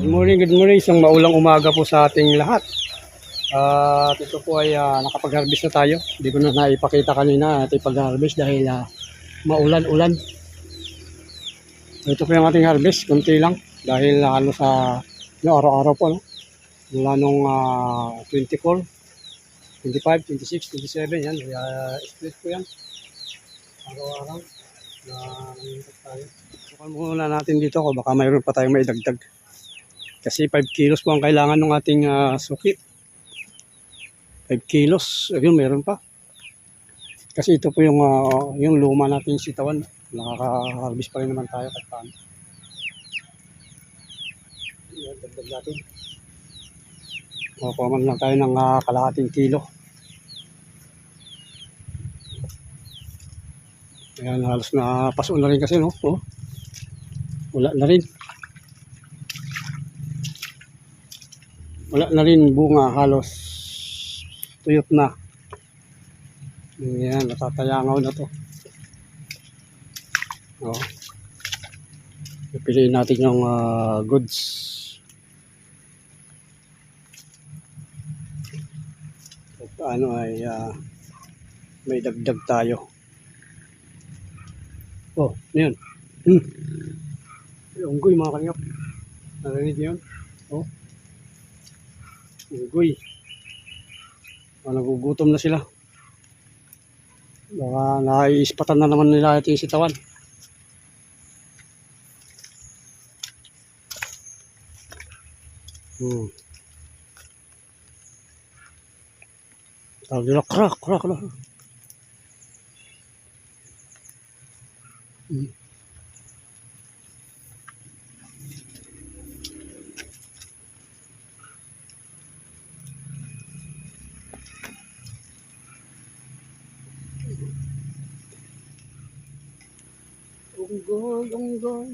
Good morning, good morning. Isang maulang umaga po sa ating lahat. At ito po ay ah, nakapag-harvest na tayo. Hindi ko na naipakita kanina ating pag-harvest dahil ah, maulan-ulan. Ito po yung ating harvest, kunti lang. Dahil ah, halos sa no, araw-araw po. No? Mula nung ah, 24, 25, 26, 27. Yan, uh, split po yan. Araw-araw na nangyayari tayo. Sukan muna natin dito ko baka mayroon pa tayong maidagdag. Kasi 5 kilos po ang kailangan ng ating ah, suki. 5 kilos, ayun meron pa. Kasi ito po yung ah, yung luma natin sitawan. Nakaka-harvest pa rin naman tayo kahit paano. Yan, dagdag natin. Man lang tayo ng ah, kalahating kilo. Ayan, halos na paso na rin kasi, no? Oh. Wala na rin. Wala na rin bunga, halos tuyot na. Ayan, natatayangaw na to. Oh. Pipiliin natin yung ah, goods. Kung paano ay ah, may dagdag tayo. Oh, yun. Hmm. Yung unggoy mga kalingap. Narinig yun? Oh. Unggoy. Oh, nagugutom na sila. Baka naiispatan na naman nila ito yung sitawan. Hmm. Tawag nila, krak, krak, krak. Hmm. Unggoy, unggoy.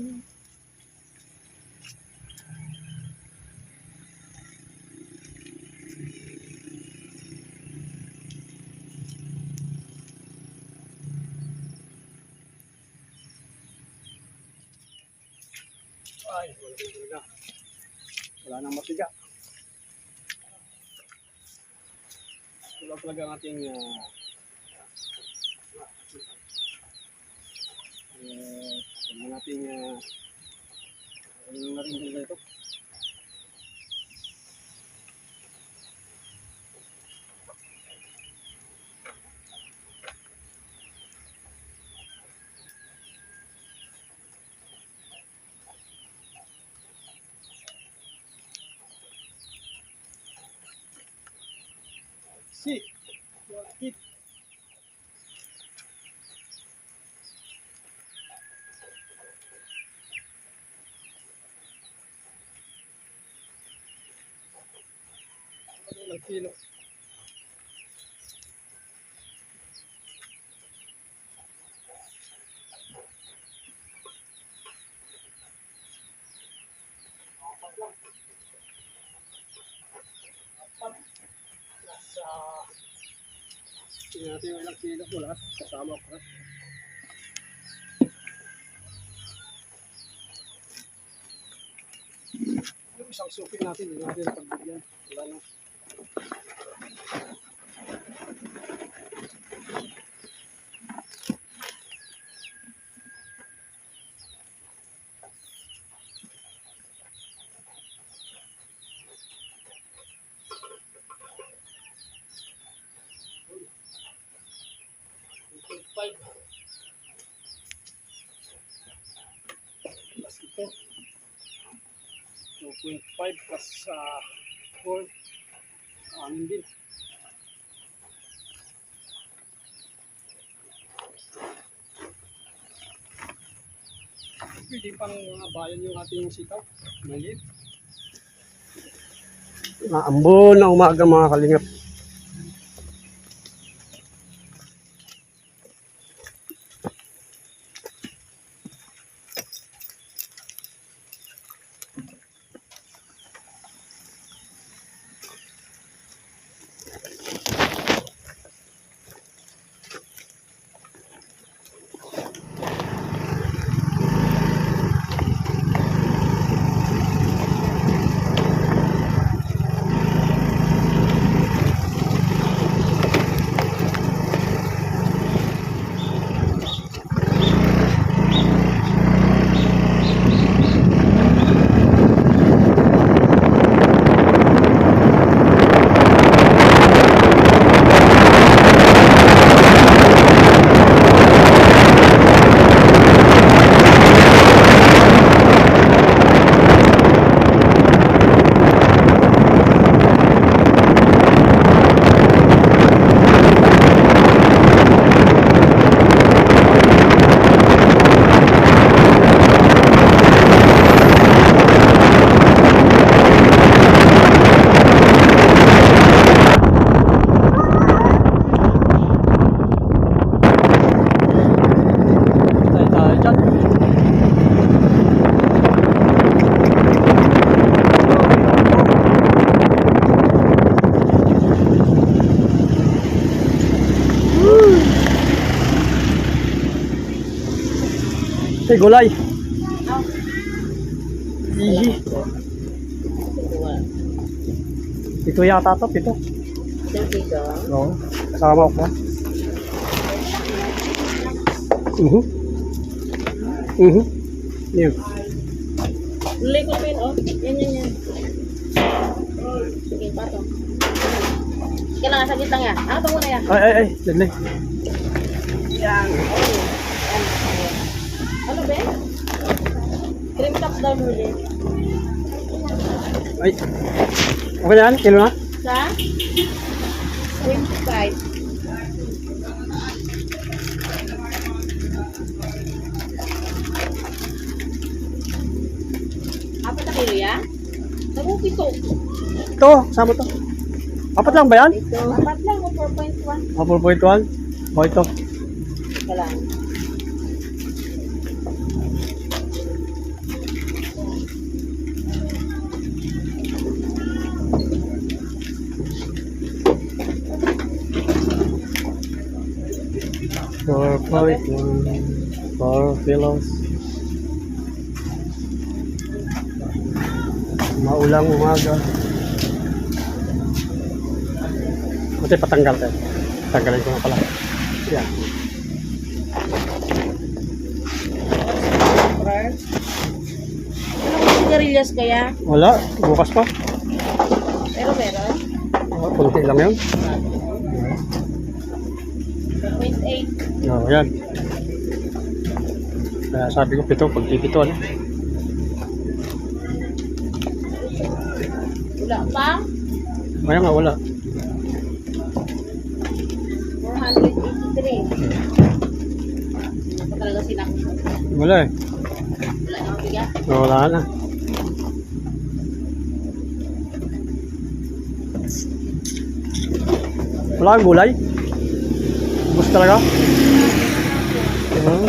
Ay, wala na talaga. Wala nang masiga. Wala talaga ang ating uh, uh, ano nating uh, ano na rin din ito. Si, Ilang kilo? Tingnan natin yung ilang kilo mo lahat. Kasama ko. Yung isang suki natin, hindi natin pagbigyan. Wala na. Five. Plus ito. 2.5 plus uh, 4. Amin din. Pwede pang mga bayan yung ating sitaw. Maliit. Maambon na umaga mga kalingap. Ay, gulay. Ihi. Ito yata to, ito. Dito. Oo. Kasama ko. Mhm. Mhm. Yan. Lulay ko pin, oh. Yan, yan, yan. Sige, pato. Sige lang, saglit lang yan. Ano ito muna yan? Ay, ay, ay. Dali. Yan. Ano ba? Cream cups daw muli. Ay. Okay yan? Kilo na? Sa? 25. Apat na kilo yan? Naku, pito. Ito, kasama to. Apat lang ba yan? Ito. Apat lang, o 4.1. Ah, 4.1. O, ito. Ika lang. Point one. Four kilos. Maulang umaga. Kasi patanggal tayo. Tanggalin ko na pala. Yan. Ano kung sigarilyas kaya? Wala. Bukas pa. Pero meron. Oh, kunti lang yun. 0.8. Oh, yan. Kaya sabi ko pito, pag pipito, ano? Wala pa. Kaya nga, wala. 483. Ano pa talaga sinak? Wala eh. Wala na mabigat. Wala na. Wala kang gulay? Bus talaga? Hmm.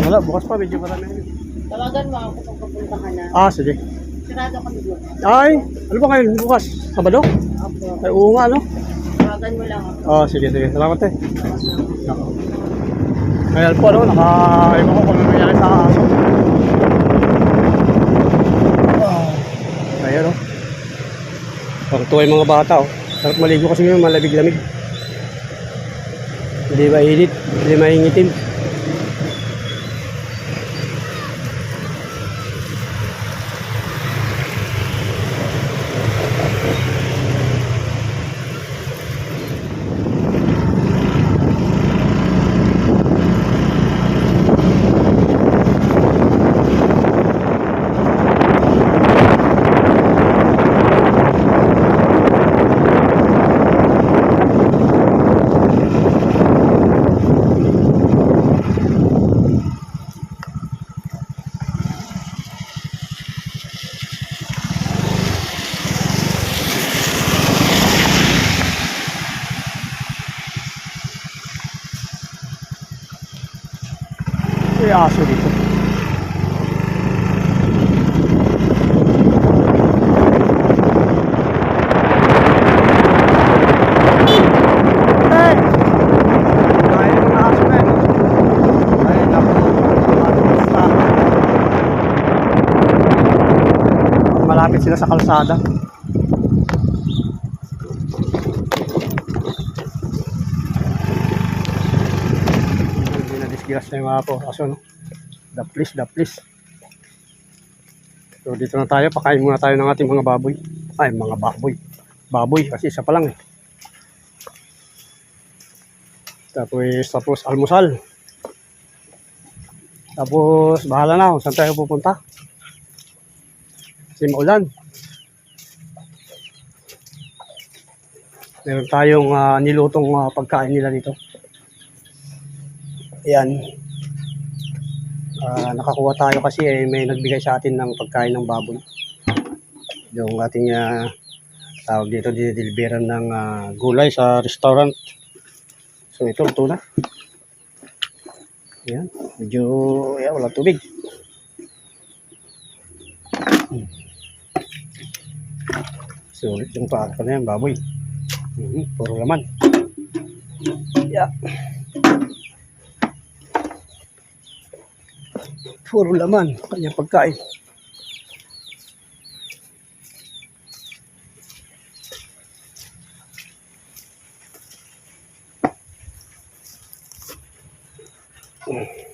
Wala, bukas pa, medyo marami. Tawagan mo ako kung papunta ka na. Ah, sige. Sarado kami bukas. Ay, ano ba ngayon bukas? Sabado? Opo. Ay, oo nga, no? Tawagan mo lang ako. Oh, sige, sige. Salamat eh. Ako. Ngayon po, ano, naka, iba ko kung ano nangyari sa aso. Ah. Ayan, oh. Pang tuwa yung mga bata, oh. Sarap maligo kasi ngayon, malamig-lamig. Hindi mainit, hindi maingitim. May aso dito. Malapit sila sa kalsada. Hindi na yung mga po. Aso, no? The please. So, dito na tayo. Pakain muna tayo ng ating mga baboy. Ay, mga baboy. Baboy, kasi isa pa lang eh. Tapos, tapos almusal. Tapos, bahala na kung saan tayo pupunta. Kasi maulan. Meron tayong ah, nilutong ah, pagkain nila dito. Ayan. Ah, nakakuha tayo kasi eh, may nagbigay sa atin ng pagkain ng baboy. Yung ating ah, tawag dito, dinideliveran ng ah, gulay sa restaurant. So ito, ito na. Ayan. Medyo, ayan, wala tubig. Hmm. Sulit yung paa ko baboy. Mhm, puro laman. Yeah. Puro laman, kanyang pagkain. Hmm.